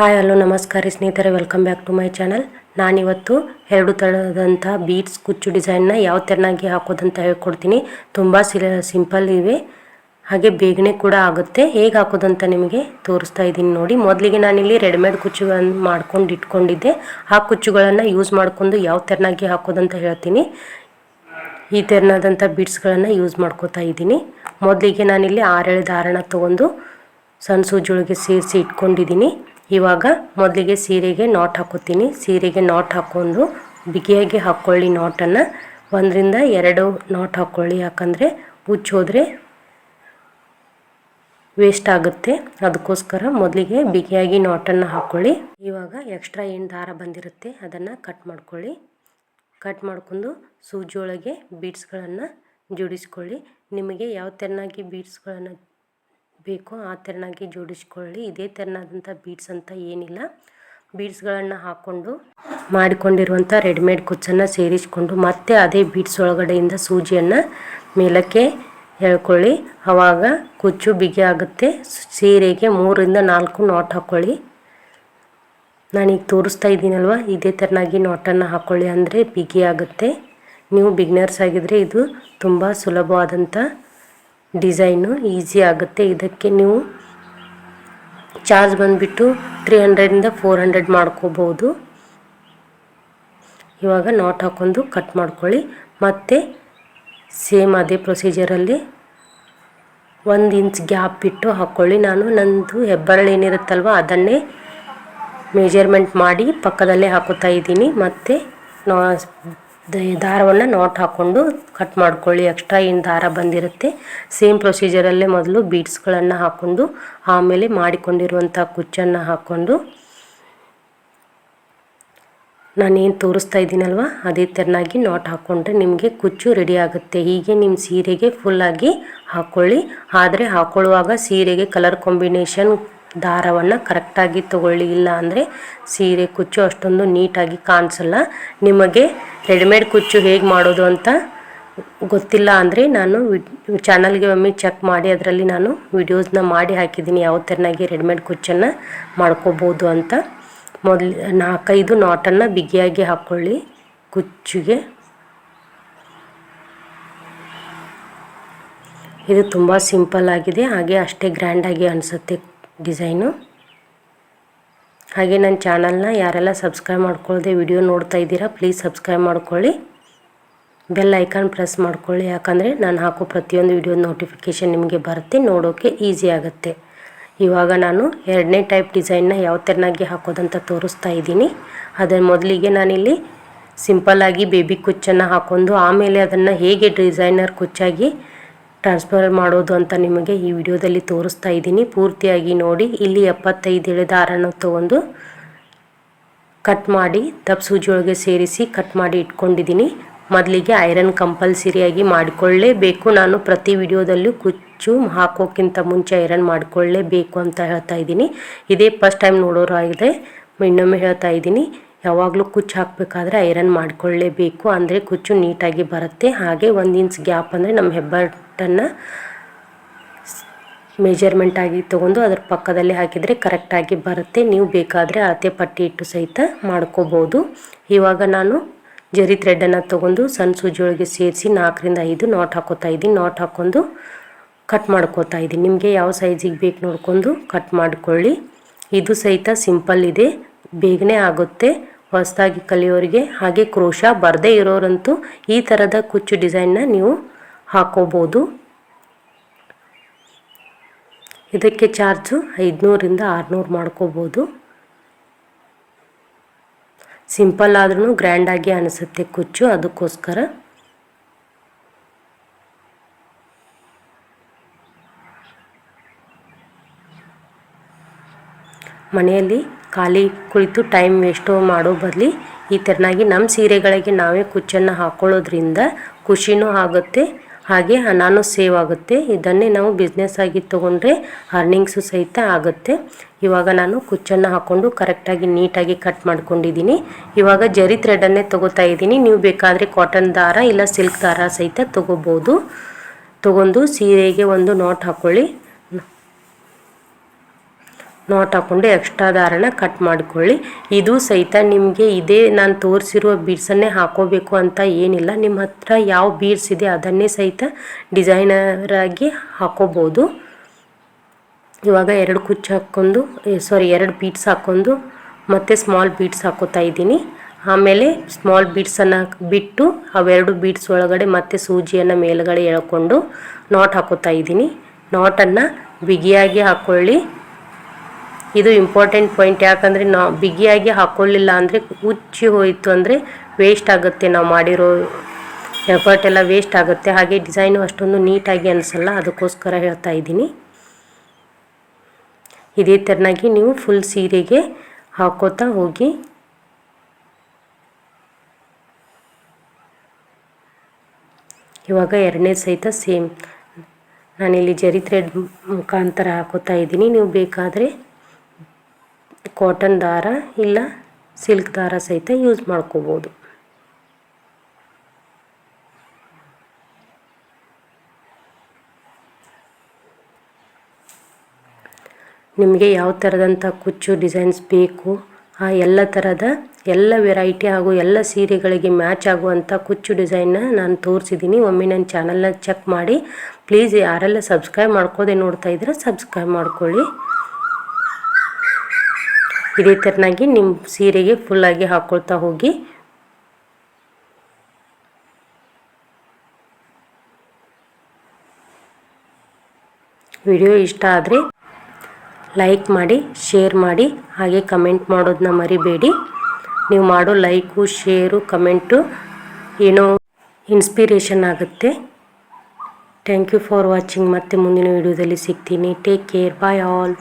Hi, hello, ನಮಸ್ಕಾರ ಸ್ನೇಹಿತರೆ. Welcome back to my channel ನಾನಿವತ್ತು ಎರಡು ಥರದಂಥ ಬೀಡ್ಸ್ ಕುಚ್ಚು ಡಿಸೈನ್ನ ಯಾವ ಥರನಾಗಿ ಹಾಕೋದಂತ ಹೇಳ್ಕೊಡ್ತೀನಿ. ತುಂಬ ಸಿಂಪಲ್ ಇವೆ. ಹಾಗೆ ಬೇಗನೆ ಕೂಡ ಆಗುತ್ತೆ. ಹೇಗೆ ಹಾಕೋದಂತ ನಿಮಗೆ ತೋರಿಸ್ತಾ ಇದ್ದೀನಿ ನೋಡಿ. ಮೊದಲಿಗೆ ನಾನಿಲ್ಲಿ ರೆಡಿಮೇಡ್ ಕುಚ್ಚುಗಳನ್ನು ಮಾಡ್ಕೊಂಡು ಇಟ್ಕೊಂಡಿದ್ದೆ. ಆ ಕುಚ್ಚುಗಳನ್ನು ಯೂಸ್ ಮಾಡಿಕೊಂಡು ಯಾವ ಥರನಾಗಿ ಹಾಕೋದಂತ ಹೇಳ್ತೀನಿ. ಈ ಥರನಾದಂಥ ಬೀಡ್ಸ್ಗಳನ್ನು ಯೂಸ್ ಮಾಡ್ಕೋತಾ ಇದ್ದೀನಿ. ಮೊದಲಿಗೆ ನಾನಿಲ್ಲಿ ಆರೇಳು ದಾರಣ ತೊಗೊಂಡು ಸಣ್ಣ ಸೂಜೊಳಗೆ ಸೇರಿಸಿ ಇಟ್ಕೊಂಡಿದ್ದೀನಿ. ಇವಾಗ ಮೊದಲಿಗೆ ಸೀರೆಗೆ ನಾಟ್ ಹಾಕೋತೀನಿ ಸೀರೆಗೆ ನಾಟ್ ಹಾಕ್ಕೊಂಡು ಬಿಗಿಯಾಗಿ ಹಾಕ್ಕೊಳ್ಳಿ ನಾಟನ್ನು ಒಂದರಿಂದ ಎರಡು ನಾಟ್ ಹಾಕ್ಕೊಳ್ಳಿ ಯಾಕಂದರೆ ಉಚ್ಚೋದ್ರೆ ವೇಸ್ಟ್ ಆಗುತ್ತೆ. ಅದಕ್ಕೋಸ್ಕರ ಮೊದಲಿಗೆ ಬಿಗಿಯಾಗಿ ನಾಟನ್ನು ಹಾಕ್ಕೊಳ್ಳಿ ಇವಾಗ ಎಕ್ಸ್ಟ್ರಾ ಏನು ದಾರ ಬಂದಿರುತ್ತೆ ಅದನ್ನು ಕಟ್ ಮಾಡ್ಕೊಳ್ಳಿ. ಕಟ್ ಮಾಡ್ಕೊಂಡು ಸೂಜಿಯೊಳಗೆ ಬೀಡ್ಸ್ಗಳನ್ನು ಜೋಡಿಸ್ಕೊಳ್ಳಿ. ನಿಮಗೆ ಯಾವ ತೆರನಾಗಿ ಬೀಡ್ಸ್ಗಳನ್ನು ಬೇಕೋ, ಆ ಥರನಾಗಿ ಜೋಡಿಸ್ಕೊಳ್ಳಿ. ಇದೇ ಥರನಾದಂಥ ಬೀಡ್ಸ್ ಅಂತ ಏನಿಲ್ಲ. ಬೀಡ್ಸ್ಗಳನ್ನು ಹಾಕ್ಕೊಂಡು ಮಾಡಿಕೊಂಡಿರುವಂಥ ರೆಡಿಮೇಡ್ ಕುಚ್ಚನ್ನು ಸೇರಿಸ್ಕೊಂಡು ಮತ್ತೆ ಅದೇ ಬೀಡ್ಸ್ ಒಳಗಡೆಯಿಂದ ಸೂಜಿಯನ್ನು ಮೇಲಕ್ಕೆ ಹೇಳ್ಕೊಳ್ಳಿ ಆವಾಗ ಕುಚ್ಚು ಬಿಗಿ ಆಗುತ್ತೆ. ಸೀರೆಗೆ ಮೂರರಿಂದ ನಾಲ್ಕು ನಾಟ್ ಹಾಕ್ಕೊಳ್ಳಿ ನಾನೀಗ ತೋರಿಸ್ತಾ ಇದ್ದೀನಲ್ವ? ಇದೇ ಥರನಾಗಿ ನಾಟನ್ನು ಹಾಕ್ಕೊಳ್ಳಿ ಅಂದರೆ ಬಿಗಿ ಆಗುತ್ತೆ. ನೀವು ಬಿಗ್ನರ್ಸ್ ಆಗಿದ್ದರೆ ಇದು ತುಂಬ ಸುಲಭವಾದಂಥ ಡಿಸೈನು ಈಸಿ ಆಗುತ್ತೆ. ಇದಕ್ಕೆ ನೀವು ಚಾರ್ಜ್ ಬಂದುಬಿಟ್ಟು ತ್ರೀ ಹಂಡ್ರೆಡಿಂದ ಫೋರ್ ಹಂಡ್ರೆಡ್ ಮಾಡ್ಕೋಬೋದು ಇವಾಗ ನಾಟ್ ಹಾಕೊಂಡು ಕಟ್ ಮಾಡ್ಕೊಳ್ಳಿ. ಮತ್ತು ಸೇಮ್ ಅದೇ ಪ್ರೊಸೀಜರಲ್ಲಿ ಒಂದು ಇಂಚ್ ಗ್ಯಾಪ್ ಬಿಟ್ಟು ಹಾಕ್ಕೊಳ್ಳಿ ನಾನು ನಂದು ಹೆಬ್ಬರಳು ಏನಿರುತ್ತಲ್ವ ಅದನ್ನೇ ಮೆಜರ್ಮೆಂಟ್ ಮಾಡಿ ಪಕ್ಕದಲ್ಲೇ ಹಾಕೋತಾ ಇದ್ದೀನಿ. ಮತ್ತು ದಾರವನ್ನು ನಾಟ್ ಹಾಕ್ಕೊಂಡು ಕಟ್ ಮಾಡ್ಕೊಳ್ಳಿ. ಎಕ್ಸ್ಟ್ರಾ ಏನು ದಾರ ಬಂದಿರುತ್ತೆ ಸೇಮ್ ಪ್ರೊಸೀಜರಲ್ಲೇ ಮೊದಲು ಬೀಡ್ಸ್ಗಳನ್ನು ಹಾಕ್ಕೊಂಡು ಆಮೇಲೆ ಮಾಡಿಕೊಂಡಿರುವಂಥ ಕುಚ್ಚನ್ನು ಹಾಕ್ಕೊಂಡು ನಾನೇನು ತೋರಿಸ್ತಾ ಇದ್ದೀನಲ್ವ, ಅದೇ ಥರನಾಗಿ ನಾಟ್ ಹಾಕ್ಕೊಂಡ್ರೆ ನಿಮಗೆ ಕುಚ್ಚು ರೆಡಿ ಆಗುತ್ತೆ. ಹೀಗೆ ನಿಮ್ಮ ಸೀರೆಗೆ ಫುಲ್ಲಾಗಿ ಹಾಕ್ಕೊಳ್ಳಿ ಆದರೆ ಹಾಕ್ಕೊಳ್ಳುವಾಗ ಸೀರೆಗೆ ಕಲರ್ ಕಾಂಬಿನೇಷನ್ ದಾರವನ್ನು ಕರೆಕ್ಟಾಗಿ ತಗೊಳ್ಳಿ, ಇಲ್ಲ ಅಂದರೆ ಸೀರೆ, ಕುಚ್ಚು ಅಷ್ಟೊಂದು ನೀಟಾಗಿ ಕಾಣಿಸಲ್ಲ. ನಿಮಗೆ ರೆಡಿಮೇಡ್ ಕುಚ್ಚು ಹೇಗೆ ಮಾಡೋದು ಅಂತ ಗೊತ್ತಿಲ್ಲ ಅಂದರೆ ನಾನು ಚಾನಲ್ಗೆ ಒಮ್ಮೆ ಚೆಕ್ ಮಾಡಿ, ಅದರಲ್ಲಿ ನಾನು ವಿಡಿಯೋಸ್ನ ಮಾಡಿ ಹಾಕಿದ್ದೀನಿ, ಯಾವ ಥರನಾಗಿ ರೆಡಿಮೇಡ್ ಕುಚ್ಚನ್ನು ಮಾಡ್ಕೋಬೋದು ಅಂತ. ಮೊದಲು, ನಾಲ್ಕೈದು ನಾಟನ್ನು ಬಿಗಿಯಾಗಿ ಹಾಕ್ಕೊಳ್ಳಿ ಕುಚ್ಚಿಗೆ. ಇದು ತುಂಬ ಸಿಂಪಲ್ ಆಗಿದೆ, ಹಾಗೆ ಅಷ್ಟೇ ಗ್ರ್ಯಾಂಡಾಗಿ ಅನಿಸುತ್ತೆ. ಡಿಸೈನು. ಹಾಗೆ ನನ್ನ ಚಾನಲ್ನ ಯಾರೆಲ್ಲ ಸಬ್ಸ್ಕ್ರೈಬ್ ಮಾಡ್ಕೊಳ್ಳದೆ ವಿಡಿಯೋ ನೋಡ್ತಾ ಇದ್ದೀರಾ, ಪ್ಲೀಸ್ ಸಬ್ಸ್ಕ್ರೈಬ್ ಮಾಡ್ಕೊಳ್ಳಿ. ಬೆಲ್ ಐಕಾನ್ ಪ್ರೆಸ್ ಮಾಡ್ಕೊಳ್ಳಿ, ಯಾಕಂದರೆ ನಾನು ಹಾಕೋ ಪ್ರತಿಯೊಂದು ವಿಡಿಯೋ ನೋಟಿಫಿಕೇಷನ್ ನಿಮಗೆ ಬರುತ್ತೆ ನೋಡೋಕ್ಕೆ ಈಸಿ ಆಗುತ್ತೆ. ಇವಾಗ ನಾನು ಎರಡನೇ ಟೈಪ್ ಡಿಸೈನ್ನ ಯಾವ ಥರನಾಗಿ ಹಾಕೋದಂತ ತೋರಿಸ್ತಾ ಇದ್ದೀನಿ. ಅದರ ಮೊದಲಿಗೆ ನಾನಿಲ್ಲಿ ಸಿಂಪಲ್ಲಾಗಿ ಬೇಬಿ ಕುಚ್ಚನ್ನು ಹಾಕೊಂಡು, ಆಮೇಲೆ ಅದನ್ನು ಹೇಗೆ ಡಿಸೈನರ್ ಕುಚ್ಚಾಗಿ ಟ್ರಾನ್ಸ್ಫರ್ ಮಾಡೋದು ಅಂತ ನಿಮಗೆ ಈ ವಿಡಿಯೋದಲ್ಲಿ ತೋರಿಸ್ತಾ ಇದ್ದೀನಿ. ಪೂರ್ತಿಯಾಗಿ ನೋಡಿ, ಇಲ್ಲಿ ಎಪ್ಪತ್ತೈದು ಎಳೆ ದಾರನ ತಗೊಂಡು ಕಟ್ ಮಾಡಿ ದಪ್ಪ ಸೂಜಿಯೊಳಗೆ ಸೇರಿಸಿ ಕಟ್ ಮಾಡಿ ಇಟ್ಕೊಂಡಿದ್ದೀನಿ. ಮೊದಲಿಗೆ ಐರನ್ ಕಂಪಲ್ಸರಿಯಾಗಿ ಮಾಡಿಕೊಳ್ಳೇಬೇಕು. ನಾನು ಪ್ರತಿ ವಿಡಿಯೋದಲ್ಲೂ ಕುಚ್ಚು ಹಾಕೋಕ್ಕಿಂತ ಮುಂಚೆ ಐರನ್ ಮಾಡಿಕೊಳ್ಳೇಬೇಕು ಅಂತ ಹೇಳ್ತಾ ಇದ್ದೀನಿ. ಇದೇ ಫಸ್ಟ್ ಟೈಮ್ ನೋಡೋರು ಆಗಿದೆ ಇನ್ನೊಮ್ಮೆ ಹೇಳ್ತಾ ಇದ್ದೀನಿ. ಯಾವಾಗಲೂ ಕುಚ್ಚು ಹಾಕಬೇಕಾದ್ರೆ ಐರನ್ ಮಾಡಿಕೊಳ್ಳೇಬೇಕು. ಅಂದರೆ ಕುಚ್ಚು ನೀಟಾಗಿ ಬರುತ್ತೆ. ಹಾಗೆ ಒಂದು ಇಂಚ್ ಗ್ಯಾಪ್ ಅಂದರೆ ನಮ್ಮ ಮೆಜರ್ಮೆಂಟ್ ಮೆಜರ್ಮೆಂಟಾಗಿ ತೊಗೊಂಡು ಅದರ ಪಕ್ಕದಲ್ಲಿ ಹಾಕಿದರೆ ಕರೆಕ್ಟಾಗಿ ಬರುತ್ತೆ. ನೀವು ಬೇಕಾದರೆ ಅಳತೆ ಪಟ್ಟಿ ಇಟ್ಟು ಸಹಿತ ಮಾಡ್ಕೋಬೋದು. ಇವಾಗ ನಾನು ಜರಿ ಥ್ರೆಡನ್ನು ತೊಗೊಂಡು ಸಣ್ಣ ಸೂಜಿಯೊಳಗೆ ಸೇರಿಸಿ ನಾಲ್ಕರಿಂದ ಐದು ನಾಟ್ ಹಾಕೋತಾ ಇದ್ದೀನಿ. ನಾಟ್ ಹಾಕ್ಕೊಂಡು ಕಟ್ ಮಾಡ್ಕೋತಾ ಇದ್ದೀನಿ. ನಿಮಗೆ ಯಾವ ಸೈಜಿಗೆ ಬೇಕು ನೋಡಿಕೊಂಡು ಕಟ್ ಮಾಡಿಕೊಳ್ಳಿ. ಇದು ಸಹಿತ ಸಿಂಪಲ್ ಇದೆ. ಬೇಗನೆ ಆಗುತ್ತೆ. ಹೊಸದಾಗಿ ಕಲಿಯೋರಿಗೆ ಹಾಗೆ ಕ್ರೋಶ ಬರದೇ ಇರೋರಂತೂ ಈ ಥರದ ಕುಚ್ಚು ಡಿಸೈನ್ನ ನೀವು ಹಾಕೋಬೋದು. ಇದಕ್ಕೆ ಚಾರ್ಜು ಐದುನೂರಿಂದ ಆರುನೂರು ಮಾಡ್ಕೋಬೋದು. ಸಿಂಪಲ್ ಆದ್ರೂ ಗ್ರ್ಯಾಂಡಾಗಿ ಅನಿಸುತ್ತೆ ಕುಚ್ಚು ಅದಕ್ಕೋಸ್ಕರ. ಮನೆಯಲ್ಲಿ ಖಾಲಿ ಕುಳಿತು ಟೈಮ್ ವೇಸ್ಟು ಮಾಡೋ ಬದಲಿ ಈ ಥರನಾಗಿ ನಮ್ಮ ಸೀರೆಗಳಿಗೆ ನಾವೇ ಕುಚ್ಚನ್ನು ಹಾಕ್ಕೊಳ್ಳೋದ್ರಿಂದ ಖುಷಿನೂ ಆಗುತ್ತೆ, ಹಾಗೆ ಹಣನೂ ಸೇವ್ ಆಗುತ್ತೆ. ಇದನ್ನೇ ನಾವು ಬಿಸ್ನೆಸ್ ಆಗಿ ತೊಗೊಂಡ್ರೆ ಅರ್ನಿಂಗ್ಸು ಸಹಿತ ಆಗುತ್ತೆ. ಇವಾಗ ನಾನು ಕುಚ್ಚನ್ನು ಹಾಕ್ಕೊಂಡು ಕರೆಕ್ಟಾಗಿ ನೀಟಾಗಿ ಕಟ್ ಮಾಡ್ಕೊಂಡಿದ್ದೀನಿ. ಇವಾಗ ಜರಿ ಥ್ರೆಡನ್ನೇ ತೊಗೋತಾ ಇದ್ದೀನಿ. ನೀವು ಬೇಕಾದರೆ ಕಾಟನ್ ದಾರ ಇಲ್ಲ ಸಿಲ್ಕ್ ದಾರ ಸಹಿತ ತೊಗೋಬೋದು. ತೊಗೊಂಡು ಸೀರೆಗೆ ಒಂದು ನಾಟ್ ಹಾಕ್ಕೊಳ್ಳಿ ನಾಟ್ ಹಾಕ್ಕೊಂಡು ಎಕ್ಸ್ಟ್ರಾ ದಾರನ ಕಟ್ ಮಾಡಿಕೊಳ್ಳಿ. ಇದು ಸಹಿತ ನಿಮಗೆ ಇದೇ ನಾನು ತೋರಿಸಿರುವ ಬೀಡ್ಸನ್ನೇ ಹಾಕೋಬೇಕು ಅಂತ ಏನಿಲ್ಲ. ನಿಮ್ಮ ಹತ್ರ ಯಾವ ಬೀಡ್ಸ್ ಇದೆ ಅದನ್ನೇ ಸಹಿತ ಡಿಸೈನರ್ ಆಗಿ ಹಾಕೋಬೋದು. ಇವಾಗ ಎರಡು ಕುಚ್ಚು ಹಾಕ್ಕೊಂಡು ಸಾರಿ ಎರಡು ಬೀಡ್ಸ್ ಹಾಕ್ಕೊಂಡು ಮತ್ತು ಸ್ಮಾಲ್ ಬೀಡ್ಸ್ ಹಾಕೋತಾ ಇದ್ದೀನಿ. ಆಮೇಲೆ ಸ್ಮಾಲ್ ಬೀಡ್ಸನ್ನು ಬಿಟ್ಟು ಅವೆರಡು ಬೀಡ್ಸ್ ಒಳಗಡೆ ಮತ್ತೆ ಸೂಜಿಯನ್ನು ಮೇಲುಗಡೆ ಎಳ್ಕೊಂಡು ನಾಟ್ ಹಾಕೋತಾ ಇದ್ದೀನಿ. ನಾಟನ್ನು ಬಿಗಿಯಾಗಿ ಹಾಕ್ಕೊಳ್ಳಿ ಇದು ಇಂಪಾರ್ಟೆಂಟ್ ಪಾಯಿಂಟ್ ಯಾಕಂದರೆ ನಾವು ಬಿಗಿಯಾಗಿ ಹಾಕ್ಕೊಳ್ಳಿಲ್ಲ ಅಂದರೆ ಉಚ್ಚಿ ಹೋಯಿತು ಅಂದರೆ ವೇಸ್ಟ್ ಆಗುತ್ತೆ ನಾವು ಮಾಡಿರೋ ಎಫರ್ಟ್ ಎಲ್ಲ ವೇಸ್ಟ್ ಆಗುತ್ತೆ. ಹಾಗೆ ಡಿಸೈನು ಅಷ್ಟೊಂದು ನೀಟಾಗಿ ಅನಿಸಲ್ಲ, ಅದಕ್ಕೋಸ್ಕರ ಹೇಳ್ತಾ ಇದ್ದೀನಿ. ಇದೇ ಥರನಾಗಿ ನೀವು ಫುಲ್ ಸೀರೆಗೆ ಹಾಕೋತಾ ಹೋಗಿ. ಇವಾಗ ಎರಡನೇ ಸಹಿತ ಸೇಮ್ ನಾನಿಲ್ಲಿ ಜರಿ ಥ್ರೆಡ್ ಮುಖಾಂತರ ಹಾಕೋತಾ ಇದ್ದೀನಿ. ನೀವು ಬೇಕಾದರೆ ಕಾಟನ್ ದಾರ ಇಲ್ಲ ಸಿಲ್ಕ್ ದಾರ ಸಹಿತ ಯೂಸ್ ಮಾಡ್ಕೋಬೋದು. ನಿಮಗೆ ಯಾವ ಥರದಂಥ ಕುಚ್ಚು ಡಿಸೈನ್ಸ್ ಬೇಕು, ಆ ಎಲ್ಲ ಥರದ ಎಲ್ಲ ವೆರೈಟಿ ಹಾಗೂ ಎಲ್ಲ ಸೀರೆಗಳಿಗೆ ಮ್ಯಾಚ್ ಆಗುವಂಥ ಕುಚ್ಚು ಡಿಸೈನ್ನ ನಾನು ತೋರಿಸಿದ್ದೀನಿ ಒಮ್ಮೆ ನನ್ನ ಚಾನಲ್ನ ಚೆಕ್ ಮಾಡಿ ಪ್ಲೀಸ್ ಯಾರೆಲ್ಲ ಸಬ್ಸ್ಕ್ರೈಬ್ ಮಾಡ್ಕೋದೆ ನೋಡ್ತಾ ಇದ್ರೆ ಸಬ್ಸ್ಕ್ರೈಬ್ ಮಾಡ್ಕೊಳ್ಳಿ. ಇದೇ ಥರನಾಗಿ ನಿಮ್ಮ ಸೀರೆಗೆ ಫುಲ್ಲಾಗಿ ಹಾಕ್ಕೊಳ್ತಾ ಹೋಗಿ. ವಿಡಿಯೋ ಇಷ್ಟ ಆದರೆ ಲೈಕ್ ಮಾಡಿ ಶೇರ್ ಮಾಡಿ, ಹಾಗೆ ಕಮೆಂಟ್ ಮಾಡೋದನ್ನ ಮರಿಬೇಡಿ. ನೀವು ಮಾಡೋ ಲೈಕು ಶೇರು ಕಮೆಂಟು ಏನೋ ಇನ್ಸ್ಪಿರೇಷನ್ ಆಗುತ್ತೆ. ಥ್ಯಾಂಕ್ ಯು ಫಾರ್ ವಾಚಿಂಗ್ ಮತ್ತೆ ಮುಂದಿನ ವಿಡಿಯೋದಲ್ಲಿ ಸಿಗ್ತೀನಿ. Take care bye all